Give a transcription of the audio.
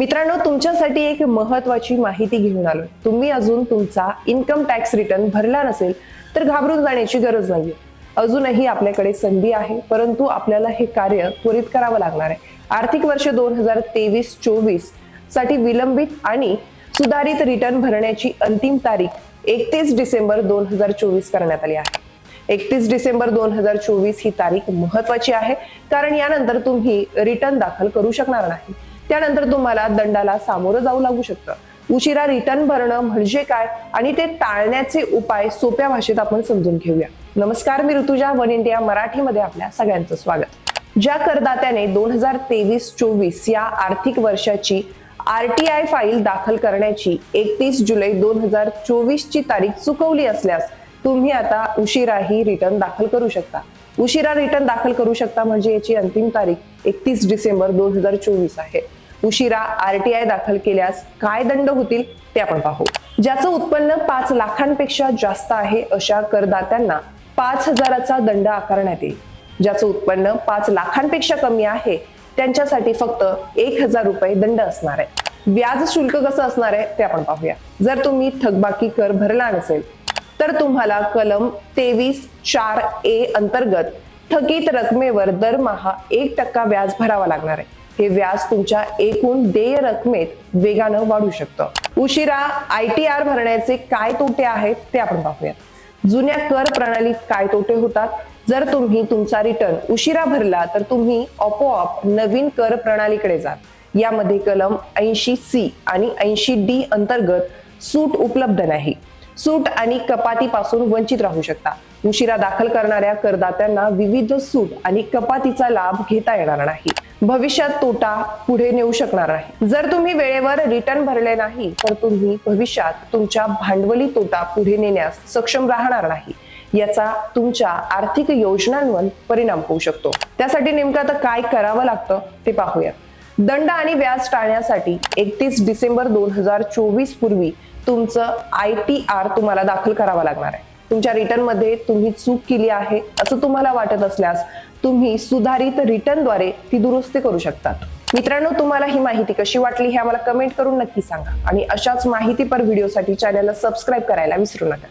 मित्रांनो तुमच्यासाठी एक महत्वाची माहिती घेऊन आलो तुम्ही अजून तुमचा इन्कम टॅक्स रिटर्न भरला नसेल तर घाबरून जाण्याची गरज नाहीये. अजूनही आपल्याकडे संधी आहे परंतु आपल्याला हे कार्य त्वरित करावं लागणार आहे. आर्थिक वर्ष दोन हजार तेवीस चोवीससाठी विलंबित आणि सुधारित रिटर्न भरण्याची अंतिम तारीख एकतीस डिसेंबर दोन हजार चोवीस करण्यात आली आहे. एकतीस डिसेंबर दोन हजार चोवीस ही तारीख महत्वाची आहे कारण यानंतर तुम्ही रिटर्न दाखल करू शकणार नाही. त्यानंतर तुम्हाला दंडाला सामोरं जाऊ लागू शकतं. उशिरा रिटर्न भरणं म्हणजे काय? आणि ते टाळण्याचे उपाय सोप्या भाषेत आपण समजून घेऊया. नमस्कार मी ऋतुजा वन इंडिया मराठीमध्ये आपल्या सगळ्यांचं स्वागत. ज्या करदात्याने दोन हजार तेवीस चोवीस या आर्थिक वर्षाची आर टी आय फाईल दाखल करण्याची एकतीस जुलै दोन हजार चोवीस ची तारीख चुकवली असल्यास तुम्ही आता उशिराही रिटर्न दाखल करू शकता. उशिरा रिटर्न दाखल करू शकता म्हणजे याची अंतिम तारीख एकतीस डिसेंबर दोन हजार चोवीस आहे. उशिरा आरटीआय दाखल केल्यास काय दंड होतील ते आपण पाहू. ज्याचं उत्पन्न पाच लाखांपेक्षा जास्त आहे अशा करदात्यांना पाच हजाराचा दंड आकारण्यात येईल. ज्याचं उत्पन्न पाच लाखांपेक्षा कमी आहे त्यांच्यासाठी फक्त एक हजार रुपये दंड असणार आहे. व्याज शुल्क कसं असणार आहे ते आपण पाहूया. जर तुम्ही थकबाकी कर भरला नसेल तर तुम्हाला कलम तेवीस चार ए अंतर्गत थकीत रकमेवर दरमहा एक टक्का व्याज भरावा लागणार आहे. हे व्याज तुमच्या एकूण देय रकमेत वेगानं वाढू शकतं. उशिरा आय टी आर भरण्याचे काय तोटे आहेत ते आपण पाहूया. जुन्या कर प्रणालीत काय तोटे होतात? जर तुम्ही तुमचा रिटर्न उशिरा भरला तर तुम्ही आपोआप नवीन कर प्रणालीकडे जाल. यामध्ये कलम ऐंशी सी आणि ऐंशी डी अंतर्गत सूट उपलब्ध नाही. सूट आणि कपातीपासून वंचित राहू शकता. उशिरा दाखल करणाऱ्या करदात्यांना विविध सूट आणि कपातीचा लाभ घेता येणार नाही. भविष्यात तोटा पुढे नेऊ शकणार आहे. जर तुम्ही वेळेवर रिटर्न भरले नाही तर तुम्ही भविष्यात तुमच्या भांडवली तोटा पुढे नेण्यास सक्षम राहणार नाही. याचा तुमच्या आर्थिक योजनांवर परिणाम होऊ शकतो. त्यासाठी नेमकं आता काय करावं लागतं ते पाहूया. दंड आणि व्याज टाळण्यासाठी एकतीस डिसेंबर दोन हजार चोवीस पूर्वी तुमचं आय टी आर तुम्हाला दाखल करावा लागणार आहे. तुमच्या रिटर्नमध्ये तुम्ही चूक केली आहे असं तुम्हाला वाटत असल्यास तुम्ही सुधारित रिटर्नद्वारे ती दुरुस्ती करू शकतात. मित्रांनो तुम्हाला ही माहिती कशी वाटली हे आम्हाला कमेंट करून नक्की सांगा. आणि अशाच माहितीपर व्हिडिओसाठी चॅनलला सबस्क्राईब करायला विसरू नका.